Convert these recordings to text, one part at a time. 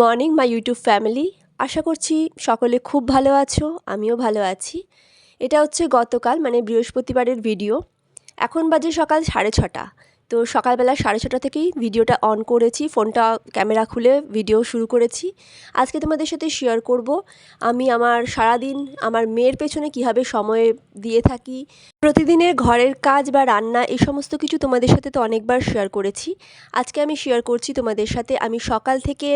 Morning, my YouTube family. আশা করছি সকলে খুব ভালো আছো, আমিও ভালো আছি। এটা হচ্ছে গতকাল মানে বৃহস্পতিবারের ভিডিও। এখন বাজে সকাল সাড়ে ছটা। তো সকালবেলা সাড়ে ছটা থেকেই ভিডিওটা অন করেছি, ফোনটা, ক্যামেরা খুলে ভিডিও শুরু করেছি। আজকে তোমাদের সাথে শেয়ার করব, আমি আমার সারাদিন, আমার মেয়ের পেছনে কীভাবে সময় দিয়ে থাকি, প্রতিদিনের ঘরের কাজ বা রান্না এই সমস্ত কিছু তোমাদের সাথে তো অনেকবার শেয়ার করেছি। আজকে আমি শেয়ার করছি তোমাদের সাথে, আমি সকাল থেকে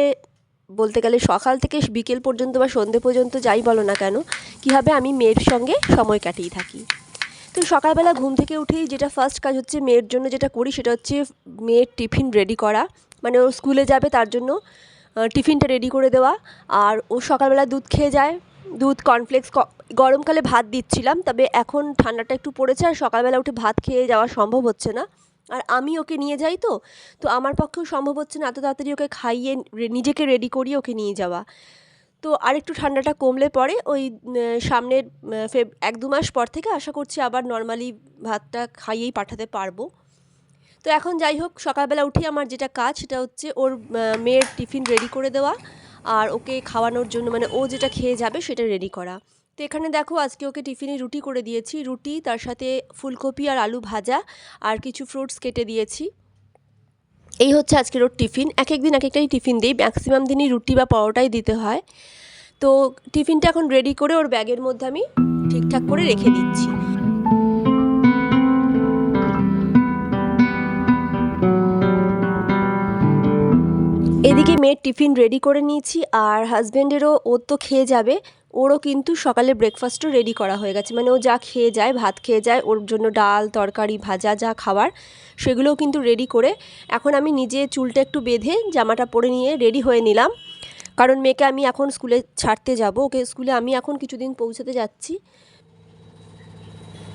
বলতে গেলে সকাল থেকে বিকেল পর্যন্ত বা সন্ধে পর্যন্ত যাই বলো না কেন, কীভাবে আমি মেয়ের সঙ্গে সময় কাটিয়ে থাকি। তো সকালবেলা ঘুম থেকে উঠেই যেটা ফার্স্ট কাজ হচ্ছে মেয়ের জন্য যেটা করি সেটা হচ্ছে মেয়ের টিফিন রেডি করা। মানে ও স্কুলে যাবে তার জন্য টিফিনটা রেডি করে দেওয়া। আর ও সকালবেলা দুধ খেয়ে যায়, দুধ কর্নফ্লেক্স গরমকালে ভাত দিচ্ছিলাম, তবে এখন ঠান্ডাটা একটু পড়েছে আর সকালবেলা উঠে ভাত খেয়ে যাওয়া সম্ভব হচ্ছে না। আর আমি ওকে নিয়ে যাই তো। তো আমার পক্ষেও সম্ভব হচ্ছে না, এত তাড়াতাড়ি ওকে খাইয়ে নিজেকে রেডি করিয়ে ওকে নিয়ে যাওয়া। তো আরেকটু ঠান্ডাটা কমলে পরে ওই সামনের ফেব, এক দু মাস পর থেকে আশা করছি আবার নর্মালি ভাতটা খাইয়েই পাঠাতে পারব। তো এখন যাই হোক, সকালবেলা উঠে আমার যেটা কাজ সেটা হচ্ছে ওর মেয়ের টিফিন রেডি করে দেওয়া। আর ওকে খাওয়ানোর জন্য মানে ও যেটা খেয়ে যাবে সেটা রেডি করা। তো এখানে দেখো আজকে ওকে টিফিনে রুটি করে দিয়েছি। রুটি, তার সাথে ফুলকপি আর আলু ভাজা আর কিছু ফ্রুটস কেটে দিয়েছি। এই হচ্ছে আজকের ওর টিফিন। এক এক দিন, এক একটাই টিফিন দিই। ম্যাক্সিমাম দিনই রুটি বা পরোটাই দিতে হয়। তো টিফিনটা এখন রেডি করে ওর ব্যাগের মধ্যে আমি ঠিকঠাক করে রেখে দিচ্ছি। এদিকে মেয়ের টিফিন রেডি করে নিয়েছি। আর হাজব্যান্ডেরও ও তো খেয়ে যাবে। ওরও কিন্তু সকালে ব্রেকফাস্টও রেডি করা হয়ে গেছে। মানে ও যা খেয়ে যায়, ভাত খেয়ে যায়, ওর জন্য ডাল, তরকারি, ভাজা, যা খাবার, সেগুলোও কিন্তু রেডি করে এখন আমি নিজে চুলটা একটু বেঁধে, জামাটা পরে নিয়ে রেডি হয়ে নিলাম। কারণ মেয়েকে আমি এখন স্কুলে ছাড়তে যাব, ওকে স্কুলে আমি এখন কিছুদিন পৌঁছাতে যাচ্ছি।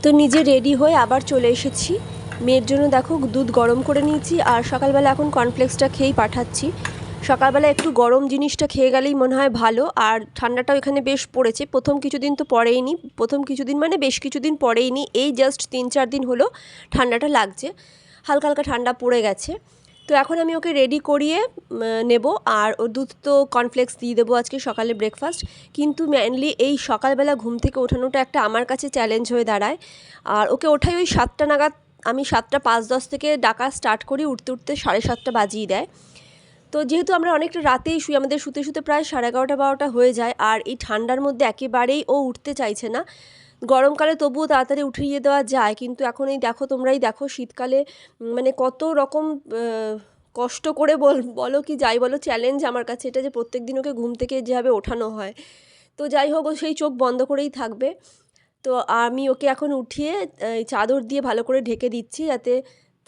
তো নিজে রেডি হয়ে আবার চলে এসেছি। মেয়ের জন্য দেখো দুধ গরম করে নিয়েছি, আর সকালবেলা এখন কর্নফ্লেক্সটা খেয়েই পাঠাচ্ছি। সকালবেলা একটু গরম জিনিসটা খেয়ে গেলেই মনে হয় ভালো। আর ঠান্ডাটাও এখানে বেশ পড়েছে। প্রথম কিছুদিন তো পড়েইনি। প্রথম কিছুদিন মানে বেশ কিছুদিন পড়েইনি। এই জাস্ট তিন চার দিন হলো ঠান্ডাটা লাগছে। হালকা হালকা ঠান্ডা পড়ে গেছে। তো এখন আমি ওকে রেডি করিয়ে নেব। আর ও দুধ তো কর্নফ্লেক্স দিয়ে দেবো আজকে সকালে ব্রেকফাস্ট কিন্তু মেনলি এই সকালবেলা ঘুম থেকে ওঠানোটা একটা আমার কাছে চ্যালেঞ্জ হয়ে দাঁড়ায়। আর ওকে ওঠাই ওই সাতটা নাগাদ, আমি সাতটা পাঁচ দশ থেকে ডাকা স্টার্ট করি। উঠতে উঠতে সাড়ে সাতটা বাজিয়ে দেয়। তো যেহেতু আমরা অনেকটা রাতেই শুই, আমাদের শুতে শুতে প্রায় সাড়ে এগারোটা, বারোটা হয়ে যায় আর এই ঠান্ডার মধ্যে একেবারেই ও উঠতে চাইছে না। গরমকালে তবুও তাড়াতাড়ি উঠিয়ে দেওয়া যায়, কিন্তু এখন এই দেখো, তোমরাই দেখো শীতকালে মানে কত রকম কষ্ট করে বল, বলো কি যাই বলো চ্যালেঞ্জ আমার কাছে এটা যে প্রত্যেক দিন ওকে ঘুম থেকে যেভাবে ওঠানো হয়। তো যাই হোক, ও সেই চোখ বন্ধ করেই থাকবে। তো আমি ওকে এখন উঠিয়ে চাদর দিয়ে ভালো করে ঢেকে দিচ্ছি যাতে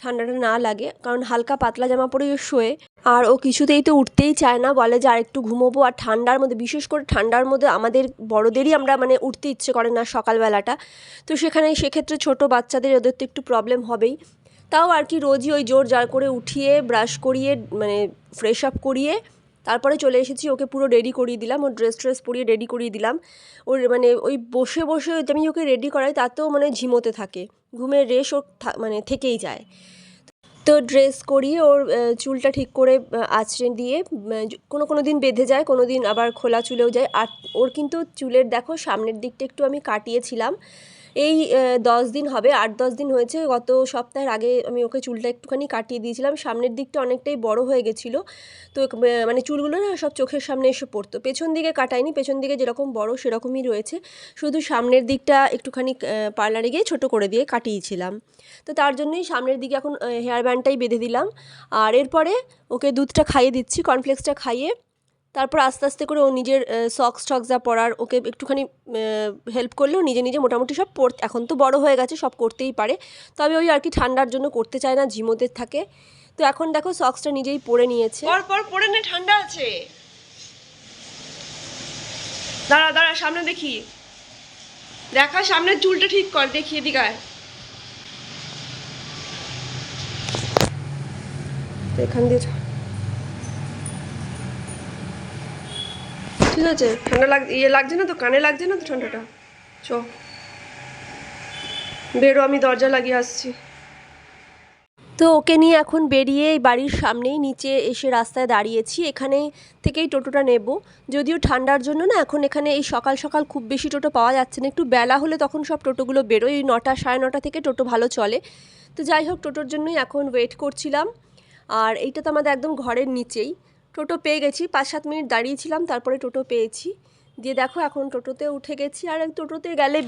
ঠান্ডাটা না লাগে, কারণ হালকা পাতলা জামা পরেই শোয়ে। আর ও কিছুতেই তো উঠতেই চায় না, বলে যে আর একটু ঘুমোবো। আর ঠান্ডার মধ্যে, বিশেষ করে ঠান্ডার মধ্যে আমাদের বড়দেরই আমরা মানে উঠতে ইচ্ছে করে না সকালবেলাটা। তো সেখানে সেক্ষেত্রে ছোট বাচ্চাদের, ওদের তো একটু প্রবলেম হবেই। তাও আর কি রোজই ওই জোর জার করে উঠিয়ে ব্রাশ করিয়ে মানে ফ্রেশ আপ করিয়ে তারপরে চলে এসেছি, ওকে পুরো রেডি করিয়ে দিলাম, ওর ড্রেস ট্রেস পরিয়ে রেডি করিয়ে দিলাম। ওর মানে ওই বসে বসে আমি ওকে রেডি করাই, তাতেও মানে ঝিমোতে থাকে। ঘুমের রেশ ওর মানে থেকেই যায়। তো ড্রেস করিয়ে ওর চুলটা ঠিক করে আঁচড়ে দিয়ে কোনো কোনো দিন বেঁধে যায়, কোনো দিন আবার খোলা চুলেও যায়। আর ওর কিন্তু চুলের দেখো সামনের দিকটা একটু আমি কাটিয়েছিলাম। এই দশ দিন হবে। আট, দশ দিন হয়েছে। গত সপ্তাহের আগে আমি ওকে চুলটা একটুখানি কাটিয়ে দিয়েছিলাম। সামনের দিকটা অনেকটাই বড় হয়ে গেছিল। তো মানে চুলগুলো না সব চোখের সামনে এসে পড়তো। পেছন দিকে কাটায়নি। পেছন দিকে যেরকম বড় সেরকমই রয়েছে। শুধু সামনের দিকটা একটুখানি পার্লারে গিয়ে ছোট করে দিয়ে কাটিয়েছিলাম। তো তার জন্যই সামনের দিকে এখন হেয়ার ব্যান্ডটাই বেঁধে দিলাম। আর এরপরে ওকে দুধটা খাইয়ে দিচ্ছি, কর্নফ্লেক্সটা খাইয়ে। তারপর আস্তে আস্তে করে ও নিজের সক্স টক্স যা পরার ওকে একটুখানি হেল্প করলেও নিজে নিজে মোটামুটি সব পড়তে এখন তো বড় হয়ে গেছে সব করতেই পারে। তবে ওই আর কি ঠান্ডার জন্য করতে চায় না ঝিমোতে থাকে। তো এখন দেখো সক্সটা নিজেই পরে নিয়েছে। পর পর নে ঠান্ডা আছে। দাঁড়া দাঁড়া সামনে দেখি। দেখা সামনে চুলটা ঠিক কর দেখি এদিকে আয়। তো এখান দিয়ে ঠিক আছে ঠান্ডা লাগ ইয়ে লাগছে না তো? কানে লাগছে না তো ঠান্ডাটা? চ। বেরো, আমি দরজা লাগিয়ে আসছি। তো ওকে নিয়ে এখন বেরিয়ে এই বাড়ির সামনেই নিচে এসে রাস্তায় দাঁড়িয়েছি। এখানে থেকেই টোটোটা নেব। যদিও ঠান্ডার জন্য না, এখন এখানে এই সকাল সকাল খুব বেশি টোটো পাওয়া যাচ্ছে না। একটু বেলা হলে তখন সব টোটোগুলো বেরোয়। এই নটা, সাড়ে নটা থেকে টোটো ভালো চলে। তো যাই হোক, টোটোর জন্যই এখন ওয়েট করছিলাম। আর এইটা তো আমাদের একদম ঘরের নিচেই। টোটো পেয়ে গেছি পাঁচ সাত মিনিট দাঁড়িয়েছিলাম, তারপরে টোটো পেয়েছি। দিয়ে দেখো এখন টোটোতে উঠে গেছি, আর টোটোতে গেলে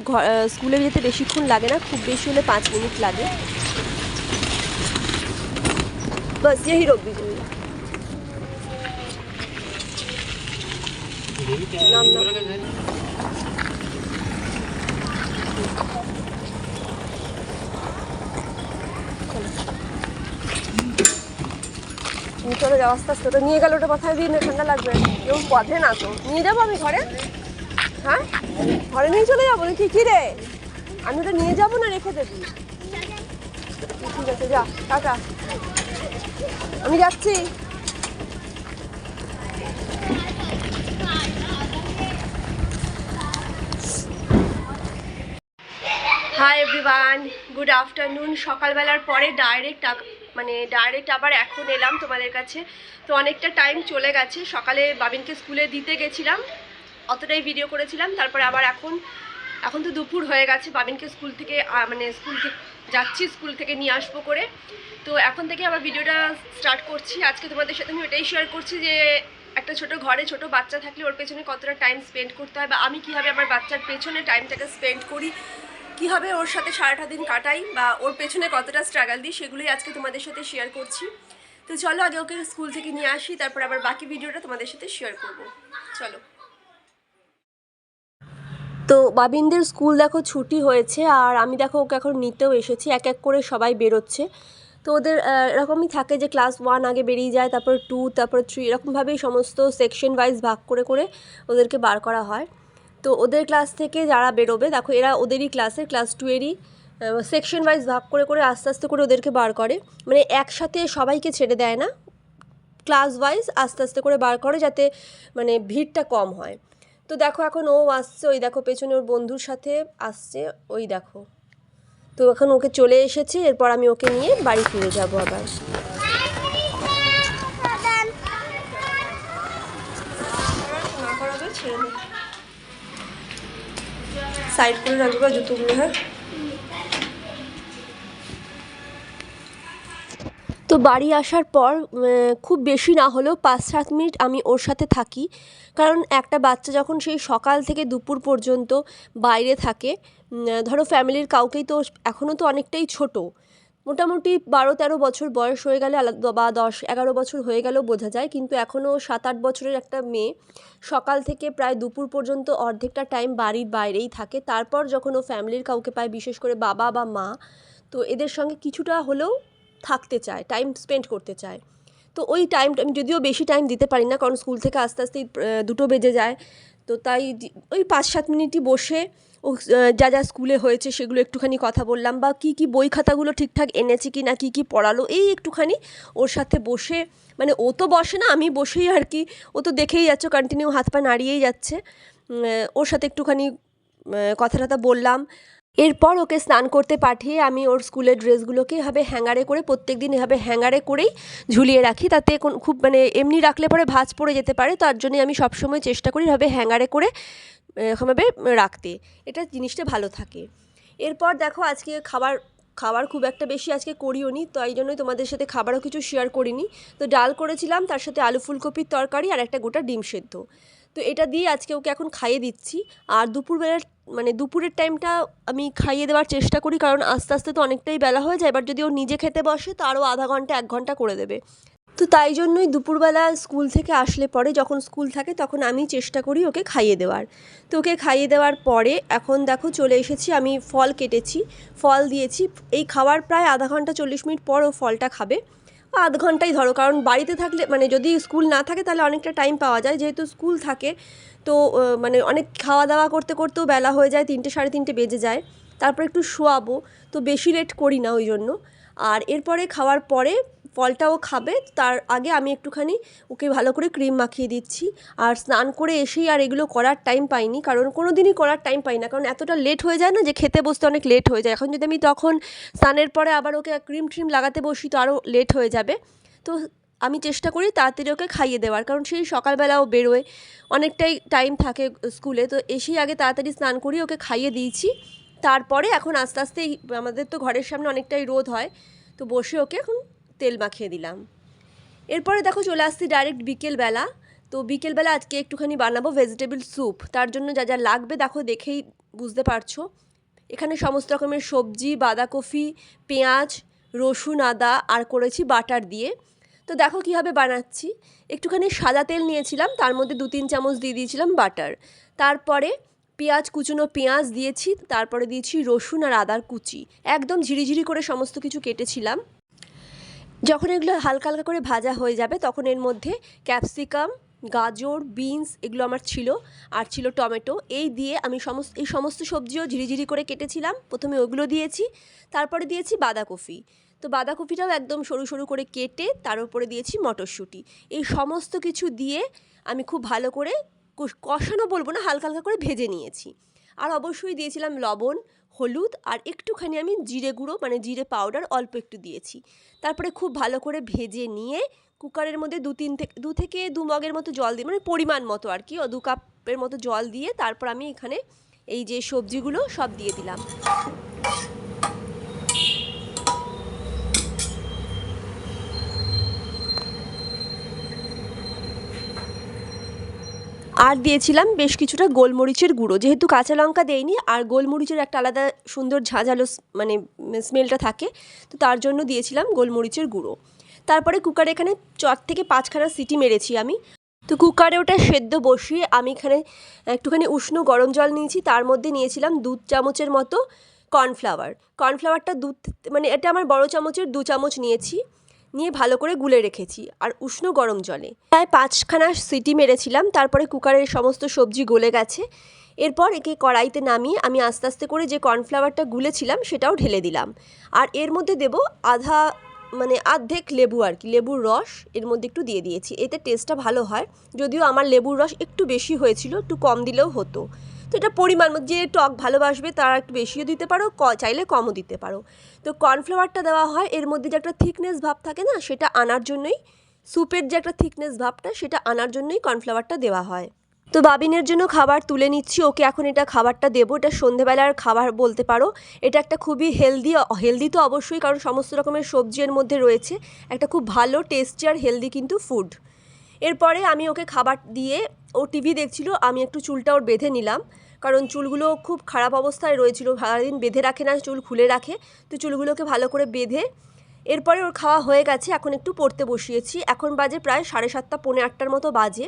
স্কুলে যেতে বেশিক্ষণ লাগে না, খুব বেশি হলে পাঁচ মিনিট লাগে। বাস এই রব্বি নাম নাম। চলে যাও আস্তে আস্তে। ওটা নিয়ে গেলে ওটা মাথায় দিয়ে ঠান্ডা লাগবে। কেউ পথে না তো। নিয়ে যাব আমি ঘরে? হ্যাঁ? ঘরে নিয়ে চলে যাব নাকি? কি রে? আমি ওটা নিয়ে যাব না রেখে দেবি? ঠিক আছে, যা, টাটা। আমি যাচ্ছি। হাই এভরিওয়ান গুড আফটারনুন সকালবেলার পরে ডাইরেক্ট মানে ডাইরেক্ট আবার এখন এলাম তোমাদের কাছে। তো অনেকটা টাইম চলে গেছে। সকালে বাবিনকে স্কুলে দিতে গেছিলাম। অতটাই ভিডিও করেছিলাম। তারপরে আবার এখন এখন তো দুপুর হয়ে গেছে। বাবিনকে স্কুল থেকে মানে স্কুল থেকে, যাচ্ছি স্কুল থেকে নিয়ে আসব করে। তো এখন থেকে আবার ভিডিওটা স্টার্ট করছি। আজকে তোমাদের সাথে আমি ওটাই শেয়ার করছি যে, একটা ছোট ঘরে ছোট বাচ্চা থাকলে ওর পেছনে কতটা টাইম স্পেন্ড করতে হয় বা আমি কীভাবে আমার বাচ্চার পেছনে টাইমটাকে স্পেন্ড করি। কীভাবে ওর সাথে সারাটা দিন কাটাই বা ওর পেছনে কতটা স্ট্রাগল দিই সেগুলোই আজকে তোমাদের সাথে শেয়ার করছি। তো চলো, আগে ওকে স্কুল থেকে নিয়ে আসি, তারপর আবার বাকি ভিডিওটা তোমাদের সাথে শেয়ার করব। চলো। তো বাবিনদের স্কুল দেখো ছুটি হয়েছে, আর আমি দেখো ওকে এখন নিতেও এসেছি, এক এক করে সবাই বেরোচ্ছে। তো ওদের এরকমই থাকে যে ক্লাস ওয়ান আগে বেরিয়ে যায়, তারপর টু তারপর থ্রি এরকমভাবেই সমস্ত সেকশন ওয়াইজ ভাগ করে করে ওদেরকে বার করা হয়। তো ওদের ক্লাস থেকে যারা বেরোবে, দেখো এরা ওদেরই ক্লাসের ক্লাস টু এরই সেকশন ওয়াইজ ভাগ করে করে আস্তে আস্তে করে ওদেরকে বার করে। মানে একসাথে সবাইকে ছেড়ে দেয় না ক্লাস ওয়াইজ আস্তে আস্তে করে বার করে যাতে মানে ভিড়টা কম হয়। তো দেখো এখন ও আসছে, ওই দেখো পেছনে ওর বন্ধুর সাথে আসছে, ওই দেখো। তো এখন ওকে চলে এসেছে, এরপর আমি ওকে নিয়ে বাড়ি ফিরে যাব আবার। সাইড করে রাখবে জুতোগুলো হ্যাঁ। তো বাড়ি আসার পর খুব বেশি না হলেও পাঁচ সাত মিনিট আমি ওর সাথে থাকি। কারণ একটা বাচ্চা যখন সেই সকাল থেকে দুপুর পর্যন্ত বাইরে থাকে ধরো ফ্যামিলির কাউকেই তো এখনও তো অনেকটাই ছোট। মোটামুটি বারো তেরো বছর বয়স হয়ে গেলে আলাদা বা দশ এগারো বছর হয়ে গেলেও বোঝা যায়। কিন্তু এখনও সাত আট বছরের একটা মেয়ে সকাল থেকে প্রায় দুপুর পর্যন্ত অর্ধেকটা টাইম বাড়ির বাইরেই থাকে। তারপর যখন ও ফ্যামিলির কাউকে পায়, বিশেষ করে বাবা বা মা, তো এদের সঙ্গে কিছুটা হলেও থাকতে চায় টাইম স্পেন্ড করতে চায়। তো ওই টাইমটা আমি যদিও বেশি টাইম দিতে পারি না, কারণ স্কুল থেকে আস্তে আস্তে দুটো বেজে যায়। তো তাই ওই পাঁচ সাত মিনিটই বসে, ও যা যা স্কুলে হয়েছে সেগুলো একটুখানি কথা বললাম বা কী কী বই খাতাগুলো ঠিকঠাক এনেছে কি না, কী কী পড়ালো, এই একটুখানি ওর সাথে বসে মানে ও তো বসে না, আমি বসেই আর কি, ও তো দেখেই যাচ্ছে কন্টিনিউ হাত পা নাড়িয়েই যাচ্ছে ওর সাথে একটুখানি কথা টথা বললাম এরপর ওকে স্নান করতে পাঠিয়ে আমি ওর স্কুলের ড্রেসগুলোকে এভাবে হ্যাঙ্গারে করে প্রত্যেক দিন এভাবে হ্যাঙ্গারে করেই ঝুলিয়ে রাখি। তাতে কোন খুব মানে এমনি রাখলে পরে ভাঁজ পড়ে যেতে পারে, তার জন্য আমি সবসময় চেষ্টা করি এভাবে হ্যাঙ্গারে করে, এরকমভাবে রাখতে। এটা জিনিসটা ভালো থাকে। এরপর দেখো আজকে খাবার খাবার খুব একটা বেশি আজকে করিও নি, তো এই জন্যই তোমাদের সাথে খাবারও কিছু শেয়ার করিনি। তো ডাল করেছিলাম, তার সাথে আলু ফুলকপির তরকারি আর একটা গোটা ডিম সেদ্ধ। তো এটা দিয়ে আজকে ওকে এখন খাইয়ে দিচ্ছি। আর দুপুরবেলার মানে দুপুরের টাইমটা আমি খাইয়ে দেওয়ার চেষ্টা করি, কারণ আস্তে আস্তে তো অনেকটাই বেলা হয়ে যায়, এবার যদি ও নিজে খেতে বসে, তো আরও আধা ঘণ্টা, এক ঘণ্টা করে দেবে। তো তাই জন্যই দুপুরবেলা স্কুল থেকে আসলে পরে যখন স্কুল থাকে, তখন আমি চেষ্টা করি ওকে খাইয়ে দেওয়ার। তো ওকে খাইয়ে দেওয়ার পরে এখন দেখো চলে এসেছি, আমি ফল কেটেছি, ফল দিয়েছি। এই খাওয়ার প্রায় আধা ঘণ্টা, চল্লিশ মিনিট পর ও ফলটা খাবে। আধ ঘন্টাই ধরো। কারণ বাড়িতে থাকলে মানে যদি স্কুল না থাকে তাহলে অনেকটা টাইম পাওয়া যায়। যেহেতু স্কুল থাকে, তো মানে অনেক খাওয়া দাওয়া করতে করতেও বেলা হয়ে যায়, তিনটে সাড়ে তিনটে বেজে যায়। তারপর একটু শোয়াবো, তো বেশি লেট করি না ওই জন্য। আর এরপরে খাওয়ার পরে ফলটাও খাবে, তার আগে আমি একটুখানি ওকে ভালো করে ক্রিম মাখিয়ে দিচ্ছি। আর স্নান করে এসেই আর এগুলো করার টাইম পাইনি, কারণ কোনো দিনই করার টাইম পাই না, কারণ এতটা লেট হয়ে যায় না যে খেতে বসতে অনেক লেট হয়ে যায়। এখন যদি আমি তখন স্নানের পরে আবার ওকে ক্রিম ট্রিম লাগাতে বসি তো আরও লেট হয়ে যাবে। তো আমি চেষ্টা করি তাড়াতাড়ি ওকে খাইয়ে দেওয়ার, কারণ সেই সকালবেলাও বেরোয়, অনেকটাই টাইম থাকে স্কুলে, তো এসেই আগে তাড়াতাড়ি স্নান করি, ওকে খাইয়ে দিয়েছি। তারপরে এখন আস্তে আস্তে আমাদের তো ঘরের সামনে অনেকটাই রোদ হয়, তো বসে ওকে এখন তেল মাখিয়ে দিলাম। এরপরে দেখো চলে আসছি ডাইরেক্ট বিকেলবেলা। তো বিকেলবেলা আজকে একটুখানি বানাবো ভেজিটেবল স্যুপ তার জন্য যা যা লাগবে দেখো দেখেই বুঝতে পারছ। এখানে সমস্ত রকমের সবজি, বাঁধাকপি, পেঁয়াজ, রসুন, আদা আর করেছি বাটার দিয়ে। তো দেখো কীভাবে বানাচ্ছি। একটুখানি সাদা তেল নিয়েছিলাম, তার মধ্যে দু তিন চামচ দিয়ে দিয়েছিলাম বাটার। তারপরে পেঁয়াজ, কুচনো পেঁয়াজ দিয়েছি, তারপরে দিয়েছি রসুন আর আদার কুচি। একদম ঝিরিঝিরি করে সমস্ত কিছু কেটেছিলাম। যখন এগুলো হালকা হালকা করে ভাজা হয়ে যাবে, তখন এর মধ্যে ক্যাপসিকাম, গাজর, বিনস এগুলো আমার ছিল, আর ছিল টমেটো। এই দিয়ে আমি সমস্ত, এই সমস্ত সবজিও ঝিরিঝিরি করে কেটেছিলাম। প্রথমে ওগুলো দিয়েছি, তারপরে দিয়েছি বাঁধাকপি। তো বাঁধাকপিটাও একদম সরু সরু করে কেটে, তার উপরে দিয়েছি মটরশুঁটি। এই সমস্ত কিছু দিয়ে আমি খুব ভালো করে কষ- কষানো বলব না, হালকা হালকা করে ভেজে নিয়েছি। আর অবশ্যই দিয়েছিলাম লবণ হলুদ আর একটুখানি আমি জিরে গুঁড়ো মানে জিরে পাউডার অল্প একটু দিয়েছি। তারপরে খুব ভালো করে ভেজে নিয়ে কুকারের মধ্যে দু তিন থেকে, দু থেকে দু মগের মতো জল দিয়ে মানে পরিমাণ মতো আর কি দু কাপের মতো জল দিয়ে তারপর আমি এখানে এই যে সবজিগুলো সব দিয়ে দিলাম। আর দিয়েছিলাম বেশ কিছুটা গোলমরিচের গুঁড়ো। যেহেতু কাঁচা লঙ্কা দেইনি, আর গোলমরিচের একটা আলাদা সুন্দর ঝাঁঝালো মানে স্মেলটা থাকে, তো তার জন্য দিয়েছিলাম গোলমরিচের গুঁড়ো। তারপরে কুকারে এখানে চার থেকে পাঁচখানা সিটি মেরেছি আমি। তো কুকারে ওটা সেদ্ধ বসিয়ে আমি এখানে একটুখানি উষ্ণ গরম জল নিয়েছি, তার মধ্যে নিয়েছিলাম দু চামচের মতো কর্নফ্লাওয়ার। কর্নফ্লাওয়ারটা দু মানে এটা আমার বড় চামচের দু চামচ নিয়েছি। নিয়ে ভালো করে গুলে রেখেছি, আর উষ্ণ গরম জলে। প্রায় পাঁচখানা সিটি মেরেছিলাম, তারপরে কুকারের সমস্ত সবজি গলে গেছে। এরপর একে কড়াইতে নামিয়ে আমি আস্তে আস্তে করে যে কর্নফ্লাওয়ারটা গুলেছিলাম, সেটাও ঢেলে দিলাম। আর এর মধ্যে দেব আধা মানে আর্ধেক লেবু আর কি, লেবুর রস এর মধ্যে একটু দিয়ে দিয়েছি। এতে টেস্টটা ভালো হয়, যদিও আমার লেবুর রস একটু বেশি হয়েছিল, একটু কম দিলেও হতো। তো এটা পরিমাণ যে টক ভালোবাসবে তারা একটু বেশিও দিতে পারো, ক- চাইলে কমও দিতে পারো। তো কর্নফ্লাওয়ারটা দেওয়া হয়, এর মধ্যে যে একটা থিকনেস ভাব থাকে না, সেটা আনার জন্যই, স্যুপের যে একটা থিকনেস ভাবটা, সেটা আনার জন্যই কর্নফ্লাওয়ারটা দেওয়া হয়। তো বাবিনের জন্য খাবার তুলে নিচ্ছি, ওকে এখন এটা খাবারটা দেবো, এটা সন্ধেবেলার খাবার বলতে পারো। এটা একটা খুবই হেলদি হেলদি তো অবশ্যই, কারণ সমস্ত রকমের সবজির মধ্যে রয়েছে, একটা খুব ভালো টেস্টি আর হেলদি কিন্তু ফুড এরপরে আমি ওকে খাবার দিয়ে ও টিভি দেখছিল, আমি একটু চুলটা ওর বেঁধে নিলাম। কারণ চুলগুলো খুব খারাপ অবস্থায় রয়েছিল, সারাদিন বেঁধে রাখে না, চুল খুলে রাখে। তো চুলগুলোকে ভালো করে বেঁধে এরপরে ওর খাওয়া হয়ে গেছে, এখন একটু পড়তে বসিয়েছি। এখন বাজে প্রায় সাড়ে সাতটা, পৌনে আটটার মতো বাজে।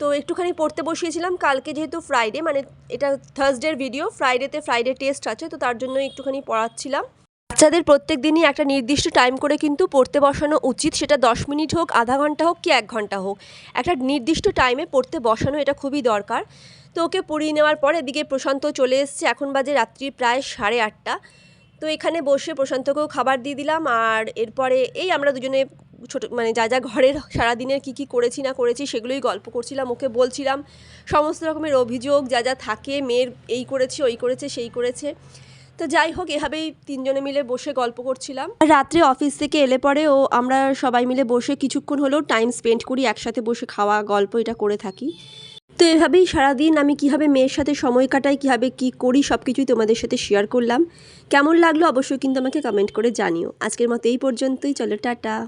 তো একটুখানি পড়তে বসিয়েছিলাম, কালকে যেহেতু ফ্রাইডে মানে এটা থার্সডের ভিডিও ফ্রাইডেতে ফ্রাইডে টেস্ট আছে, তো তার জন্য একটুখানি পড়াচ্ছিলাম। বাচ্চাদের প্রত্যেক দিনই একটা নির্দিষ্ট টাইম করে কিন্তু পড়তে বসানো উচিত। সেটা দশ মিনিট হোক, আধা ঘণ্টা হোক কি এক ঘণ্টা হোক। একটা নির্দিষ্ট টাইমে পড়তে বসানো এটা খুবই দরকার। তো ওকে পড়িয়ে নেওয়ার পর এদিকে প্রশান্ত চলে এসছে। এখন বাজে রাত্রি প্রায় সাড়ে আটটা। তো এখানে বসে প্রশান্তকেও খাবার দিয়ে দিলাম। আর এরপরে এই আমরা দুজনে ছোটো মানে যা যা ঘরের সারাদিনের কী কী করেছি না করেছি সেগুলোই গল্প করছিলাম, ওকে বলছিলাম। সমস্ত রকমের অভিযোগ যা যা থাকে, মেয়ের এই করেছে, ওই করেছে, সেই করেছে। তো যাই হোক, এভাবেই তিনজনে মিলে বসে গল্প করছিলাম। রাত্রে অফিস থেকে এলে পরে ও আমরা সবাই মিলে বসে কিছুক্ষণ হলেও টাইম স্পেন্ড করি, একসাথে বসে খাওয়া, গল্প এটা করে থাকি। তো এভাবেই সারাদিন আমি কীভাবে মেয়ের সাথে সময় কাটাই, কীভাবে কি করি সব কিছুই তোমাদের সাথে শেয়ার করলাম। কেমন লাগল অবশ্যই কিন্তু আমাকে কমেন্ট করে জানিও। আজকের মতো এই পর্যন্তই, চলো টাটা।